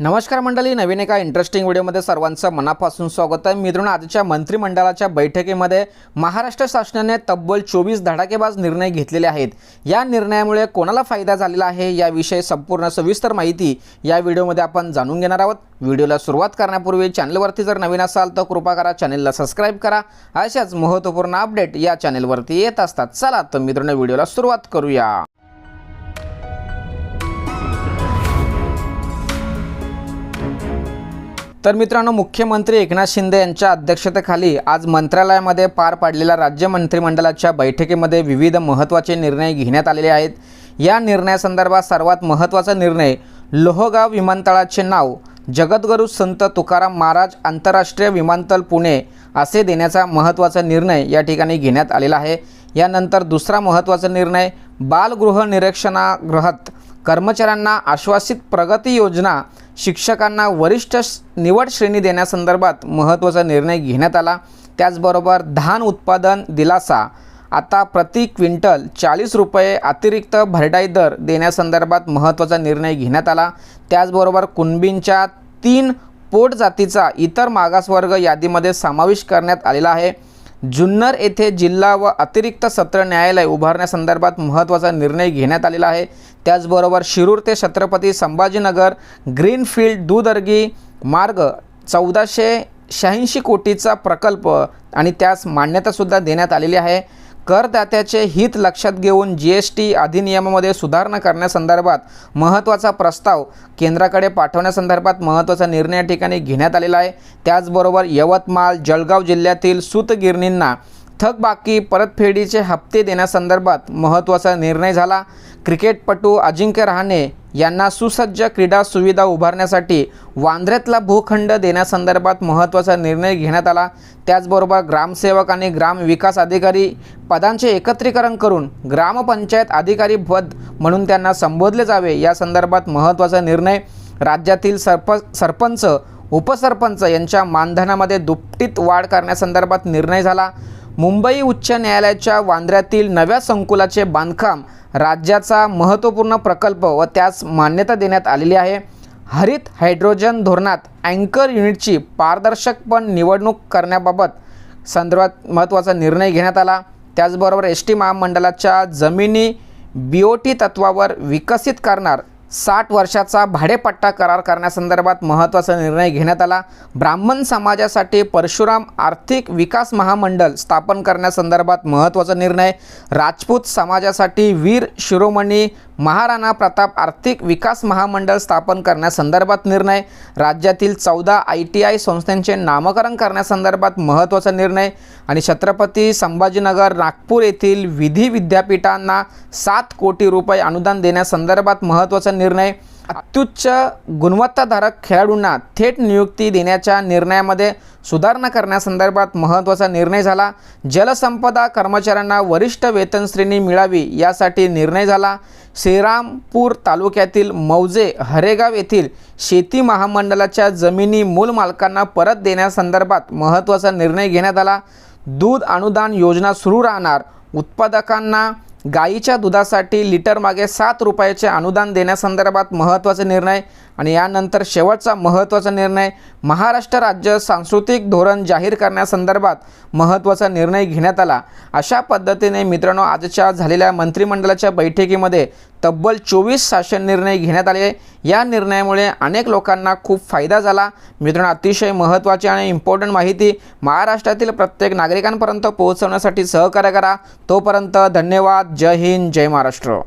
नमस्कार मंडळी नवीन एका इंटरेस्टिंग व्हिडिओमध्ये सर्वांचं मनापासून स्वागत आहे. मित्रांनो आजच्या मंत्रिमंडळाच्या बैठकीमध्ये महाराष्ट्र शासनाने तब्बल चोवीस धडाकेबाज निर्णय घेतलेले आहेत. या निर्णयामुळे कोणाला फायदा झालेला आहे याविषयी संपूर्ण सविस्तर माहिती या व्हिडिओमध्ये आपण जाणून घेणार आहोत. व्हिडिओला सुरुवात करण्यापूर्वी चॅनलवरती जर नवीन असाल तर कृपा करा चॅनलला सबस्क्राईब करा. अशाच महत्त्वपूर्ण अपडेट या चॅनलवरती येत असतात. चला तर मित्रांनो व्हिडिओला सुरुवात करूया. तर मित्रांनो मुख्यमंत्री एकनाथ शिंदे यांच्या अध्यक्षतेखाली आज मंत्रालयामध्ये पार पाडलेल्या राज्य मंत्रिमंडळाच्या बैठकीमध्ये विविध महत्त्वाचे निर्णय घेण्यात आलेले आहेत. या निर्णयासंदर्भात सर्वात महत्त्वाचा निर्णय लोहगाव विमानतळाचे नाव जगद्गुरू संत तुकाराम महाराज आंतरराष्ट्रीय विमानतळ पुणे असे देण्याचा महत्त्वाचा निर्णय या ठिकाणी घेण्यात आलेला आहे. यानंतर दुसरा महत्त्वाचा निर्णय बालगृह निरीक्षणागृहात कर्मचाऱ्यांना आश्वासित प्रगती योजना शिक्षकांना वरिष्ठ निवड श्रेणी देण्यासंदर्भात महत्त्वाचा निर्णय घेण्यात आला. त्याचबरोबर धान उत्पादन दिलासा. आता प्रति क्विंटल चाळीस रुपये अतिरिक्त भरडाई दर देण्यासंदर्भात महत्त्वाचा निर्णय घेण्यात आला. त्याचबरोबर कुणबींच्या तीन पोट जातीचा इतर मागासवर्ग यादीमध्ये समावेश करण्यात आलेला आहे. जुन्नर येथे जिल्हा व अतिरिक्त सत्र न्यायालय उभारण्यासंदर्भात महत्त्वाचा निर्णय घेण्यात आलेला आहे. त्याचबरोबर शिरूर ते छत्रपती संभाजीनगर ग्रीनफील्ड दुदर्गी मार्ग चौदाशे शहाऐंशी कोटीचा प्रकल्प आणि त्यास मान्यतासुद्धा देण्यात आलेली आहे. करदात्याचे हित लक्षात घेऊन जी एस टी अधिनियमामध्ये सुधारणा करण्यासंदर्भात महत्त्वाचा प्रस्ताव केंद्राकडे पाठवण्यासंदर्भात महत्त्वाचा निर्णय या ठिकाणी घेण्यात आलेला आहे. त्याचबरोबर यवतमाळ जळगाव जिल्ह्यातील सूतगिरणींना थकबाकी परतफेडीचे हप्ते देण्यासंदर्भात महत्त्वाचा निर्णय झाला. क्रिकेटपटू अजिंक्य रहाणे यांना सुसज्ज क्रीडा सुविधा उभारण्यासाठी वांद्र्यातला भूखंड देण्यासंदर्भात महत्त्वाचा निर्णय घेण्यात आला. त्याचबरोबर ग्रामसेवक आणि ग्रामविकास अधिकारी पदांचे एकत्रीकरण करून ग्रामपंचायत अधिकारी पद म्हणून त्यांना संबोधले जावे या संदर्भात महत्त्वाचा निर्णय राज्यातील सरप सरपंच उपसरपंच यांच्या मानधनामध्ये दुपटीत वाढ करण्यासंदर्भात निर्णय झाला. मुंबई उच्च न्यायालयाच्या वांद्र्यातील नव्या संकुलाचे बांधकाम राज्याचा महत्त्वपूर्ण प्रकल्प व त्यास मान्यता देण्यात आलेली आहे. हरित हायड्रोजन धोरणात अँकर युनिटची पारदर्शकपण निवडणूक करण्याबाबत संदर्भात महत्त्वाचा निर्णय घेण्यात आला. त्याचबरोबर एस टी महामंडळाच्या जमिनी बी ओ टी तत्वावर विकसित करणार साठ वर्षाचा भाडेपट्टा करार करण्यासंदर्भात महत्त्वाचा निर्णय घेण्यात आला. ब्राह्मण समाजासाठी परशुराम आर्थिक विकास महामंडळ स्थापन करण्यासंदर्भात महत्त्वाचा निर्णय. राजपूत समाजासाठी वीर शिरोमणी महाराणा प्रताप आर्थिक विकास महामंडळ स्थापन करण्यासंदर्भात निर्णय. राज्यातील चौदा आय टी आय संस्थांचे नामकरण करण्यासंदर्भात महत्त्वाचा निर्णय आणि छत्रपती संभाजीनगर नागपूर येथील विधी विद्यापीठांना सात कोटी रुपये अनुदान देण्यासंदर्भात महत्त्वाचा निर्णय अत्युच्च गुणवत्ताधारक खेळाडूंना थेट नियुक्ती देण्याच्या निर्णयामध्ये सुधारणा करण्यासंदर्भात महत्त्वाचा निर्णय झाला. जलसंपदा कर्मचाऱ्यांना वरिष्ठ वेतन श्रेणी मिळावी यासाठी निर्णय झाला. श्रीरामपूर तालुक्यातील मौजे हरेगाव येथील शेती महामंडळाच्या जमिनी मूल मालकांना परत देण्यासंदर्भात महत्त्वाचा निर्णय घेण्यात आला. दूध अनुदान योजना सुरू राहणार. उत्पादकांना गाईच्या दुधासाठी लिटर मागे सात रुपयाचे अनुदान देण्यासंदर्भात महत्त्वाचा निर्णय आणि यानंतर शेवटचा महत्त्वाचा निर्णय महाराष्ट्र राज्य सांस्कृतिक धोरण जाहीर करण्यासंदर्भात महत्त्वाचा निर्णय घेण्यात आला. अशा पद्धतीने मित्रांनो आजच्या झालेल्या मंत्रिमंडळाच्या बैठकीमध्ये तब्बल चोवीस शासन निर्णय घेण्यात आले. या निर्णयामुळे अनेक लोकांना खूप फायदा झाला. मित्रांनो अतिशय महत्त्वाची आणि इम्पॉर्टंट माहिती महाराष्ट्रातील प्रत्येक नागरिकांपर्यंत पोहोचवण्यासाठी सहकार्य करा. तोपर्यंत धन्यवाद. जय हिंद. जय महाराष्ट्र.